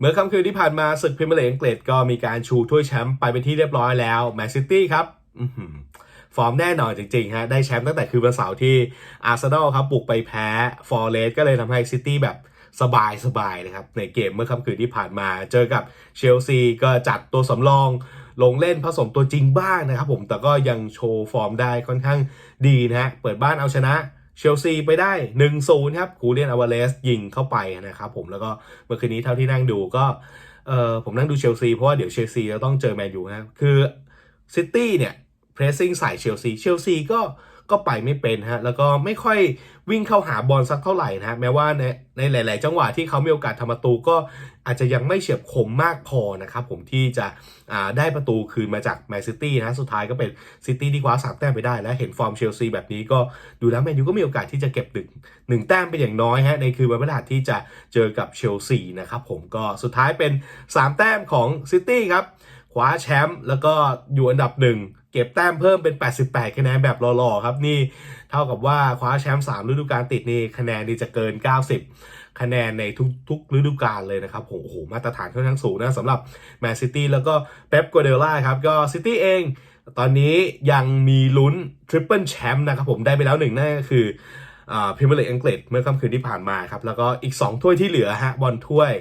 เมื่อค่ำคืนที่ผ่านมาศึกพรีเมียร์ลีกอังกฤษก็มีการชูถ้วยแชมป์ไปเป็นที่เรียบร้อยแล้วแมนซิตี้ครับฟอร์มแน่นอนจริงๆฮะได้แชมป์ตั้งแต่คืนวันเสาร์ที่อาร์เซนอลครับบุกไปแพ้ฟอร์เรสก็เลยทำให้ซิตี้แบบสบายสบายๆนะครับ ในเกมเมื่อค่ำคืนที่ผ่านมาเจอกับเชลซีก็จัดตัวสำรองลงเล่นผสมตัวจริงบ้างนะครับผมแต่ก็ยังโชว์ฟอร์มได้ค่อนข้างดีนะฮะเปิดบ้านเอาชนะ เชลซีไปได้ 1-0 ครับคูเลียนอวาเลสยิงเข้าไปนะครับผมแล้วก็เมื่อคืนนี้เท่าที่นั่งดูก็เออผมนั่งดูเชลซีเพราะว่าเดี๋ยวเชลซีจะต้องเจอแมนยูนะคือซิตี้เนี่ยเพรสซิ่งใส่เชลซีเชลซีก็ ก็ไปไม่เป็นฮะแล้วก็ไม่ค่อยวิ่งเข้าหาบอลสักเท่าไหร่นะฮะแม้ว่าในในหลาย ๆ จังหวะที่เขามีโอกาสทำประตูก็อาจจะยังไม่เฉียบคมมากพอนะครับผมที่จะได้ประตูคืนมาจากแมนซิตี้นะสุดท้ายก็เป็นซิตี้ที่คว้าสามแต้มไปได้ และเห็นฟอร์มเชลซีแบบนี้ก็ดูแล้วแมนยูก็มีโอกาสที่จะเก็บหนึ่งหนึ่งแต้มเป็นอย่างน้อยฮะในคืนวันพฤหัสที่จะเจอกับเชลซีนะครับผมก็สุดท้ายเป็น 3 แต้มของซิตี้ครับคว้าแชมป์แล้วก็อยู่อันดับหนึ่ง เก็บแต้มเพิ่มเป็น 88 คะแนนแบบหล่อๆครับนี่เท่ากับว่าคว้าแชมป์3ฤดูกาลติดนี่คะแนนนี่จะเกิน 90 คะแนนในทุกๆฤดูกาลเลยนะครับโอ้โหมาตรฐานค่อนข้างสูงนะสำหรับแมนซิตี้แล้วก็เป๊ปกัวเดล่าครับก็ซิตี้เองตอนนี้ยังมีลุ้นทริปเปิลแชมป์นะครับผมได้ไปแล้วหนึ่งนั่นก็คือพรีเมียร์ลีกอังกฤษเมื่อค่ำคืนที่ผ่านมาครับ แล้วก็อีก 2 ถ้วยที่เหลือฮะบอลถ้วย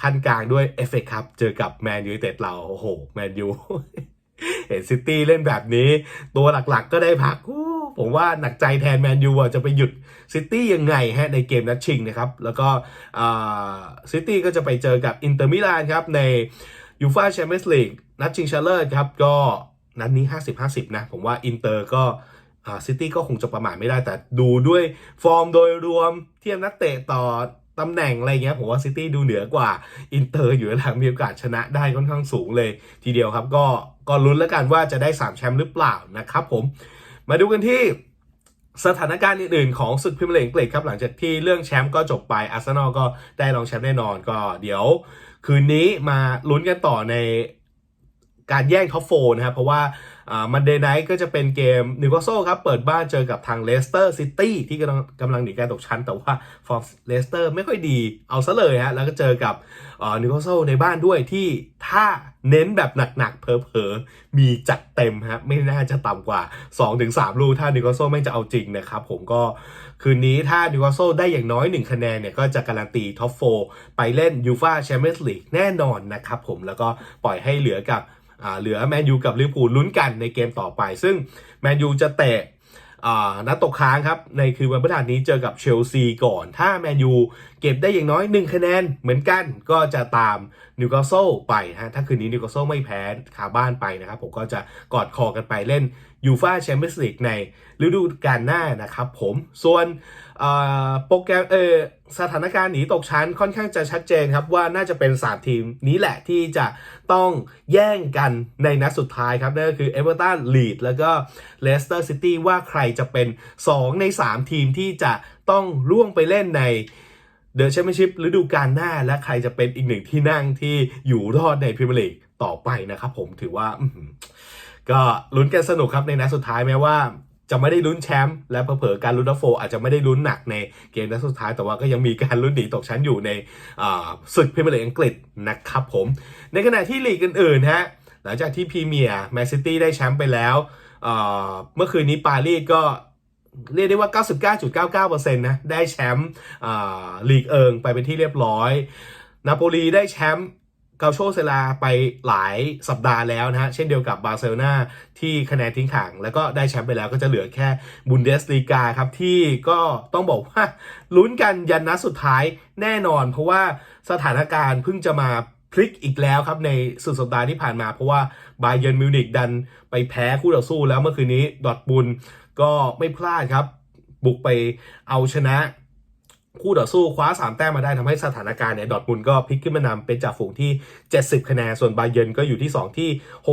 ขั้นกลางด้วยเอฟเอครับเจอกับแมนยูเต็ดเราโอ้โหแมนยู เห็นซิตี้เล่นแบบนี้ ตัวหลักๆก็ได้พักผมว่าหนักใจแทนแมนยูจะไปหยุดซิตี้ยังไงฮะในเกมนัดชิงนะครับ แล้วก็ซิตี้ก็จะไปเจอกับอินเตอร์มิลานครับในยูฟ่าแชมเปี้ยนส์ลีกนัดชิงชาเลอร์ครับ ก็นัดนี้ 50-50 นะ ผมว่าอินเตอร์ก็ซิตี้ก็คงจะประมาทไม่ได้แต่ดูด้วยฟอร์มโดยรวมเทียบนักเตะต่อ ตำแหน่งอะไรเงี้ยผมว่าซิตี้ดูเหนือกว่าอินเตอร์อยู่แล้วมีโอกาสชนะได้ค่อนข้างสูงเลย ทีเดียวครับก็ก็ลุ้นแล้วกันว่าจะได้ 3 แชมป์หรือเปล่านะครับผมมาดูกันที่สถานการณ์อื่นๆของศึกพรีเมียร์ลีกอังกฤษครับหลังจากที่เรื่องแชมป์ก็จบไปอาร์เซนอลก็ได้รองแชมป์แน่นอนก็เดี๋ยว คืนนี้มาลุ้นกันต่อใน การแย่งท็อปโฟนะครับ เพราะว่ามันเดย์ไนท์ก็จะเป็นเกมนิวคาสเซิลครับ เปิดบ้านเจอกับทางเลสเตอร์ซิตี้ที่กำลังกำลังหนีการตกชั้น แต่ว่าฟอร์มเลสเตอร์ไม่ค่อยดีเอาซะเลยฮะ แล้วก็เจอกับนิวคาสเซิลในบ้านด้วยที่ถ้าเน้นแบบหนักๆเผลอๆ มีจัดเต็มฮะ ไม่น่าจะต่ำกว่า 2-3 ลูก ถ้านิวคาสเซิลไม่จะเอาจริงนะครับ ผมก็คืนนี้ถ้านิวคาสเซิลได้อย่างน้อย 1 คะแนนเนี่ย ก็จะการันตีท็อปโฟไปเล่นยูฟาแชมเปี้ยนส์ลีกแน่นอนนะครับผมแล้วก็ปล่อยให้เหลือกับ เหลือแมนยูกับลิเวอร์พูลลุ้นกันในเกมต่อไป ซึ่งแมนยูจะเตะนัดตกค้างครับ ในคืนวันพฤหัสนี้เจอกับเชลซีก่อน ถ้าแมนยูเก็บได้อย่างน้อย 1 คะแนนเหมือนกันก็จะตามนิวคาสเซิลไปฮะถ้าคืนนี้นิวคาสเซิลไม่แพ้คาบ้านไปนะครับ ผมก็จะกอดคอกันไปเล่น ยูฟาแชมเปี้ยนส์ลีกในฤดูกาลหน้านะครับผมส่วนโปรแกรมเออสถานการณ์หนีตกชั้นค่อนข้างจะชัดเจนครับว่าน่าจะเป็น 3 ทีมนี้แหละที่จะต้องแย่งกันในนัดสุดท้ายครับนั่นก็คือเอเวอร์ตันลีดแล้วก็เลสเตอร์ซิตี้ว่าใครจะเป็น 2 ใน 3 ทีมที่จะต้องล่วงไปเล่นในเดอะแชมเปี้ยนชิพฤดูกาลหน้าและใครจะเป็นอีกหนึ่งที่นั่งที่อยู่รอดในพรีเมียร์ลีกต่อไปนะครับผมถือว่า ก็ลุ้นกันสนุกครับในนัดสุดท้ายแม้ว่าจะไม่ได้ลุ้นแชมป์และเผลอๆการลุ้นดัฟโฟอาจจะไม่ได้ลุ้นหนักในเกมนัดสุดท้ายแต่ว่าก็ยังมีการลุ้นหนีตกชั้นอยู่ในศึกพรีเมียร์ลีกอังกฤษนะครับผม ในขณะที่ลีกอื่นๆฮะหลังจากที่พรีเมียร์แมนซิตี้ได้แชมป์ไปแล้ว เมื่อคืนนี้ปารีสก็เรียกได้ว่า 99.99%นะได้แชมป์ลีกเอิงไปเป็นที่เรียบร้อย นาโปลีได้แชมป์ กาโชเซลาไปหลายสัปดาห์แล้วนะฮะ เช่นเดียวกับบาร์เซโลนาที่คะแนนทิ้งห่าง แล้วก็ได้แชมป์ไปแล้วก็จะเหลือแค่บุนเดสลีกาครับ ที่ก็ต้องบอกว่าลุ้นกันยันนัดสุดท้ายแน่นอน เพราะว่าสถานการณ์เพิ่งจะมาพลิกอีกแล้วครับ ในสุดสัปดาห์ที่ผ่านมา เพราะว่าบาเยร์นมิวนิกดันไปแพ้คู่ต่อสู้แล้วเมื่อคืนนี้ดอทบุลก็ไม่พลาดครับ บุกไปเอาชนะ คู่ต่อสู้คว้า 3 แต้มมาได้ทำให้สถานการณ์เนี่ยดอทมุนก็พลิกขึ้นมานำเป็นจ่าฝูงที่ 70 คะแนน ส่วนบาเยนก็อยู่ที่ 2 ที่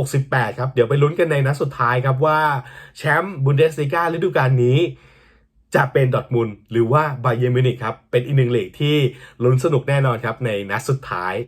68 ครับ เดี๋ยวไปลุ้นกันในนัดสุดท้ายครับว่าแชมป์บุนเดสลีกาฤดูกาลนี้ จะเป็นดอทมุนหรือว่าบาเยนมิวนิกครับ เป็นอีกหนึ่งลีกที่ลุ้นสนุกแน่นอนครับในนัดสุดท้าย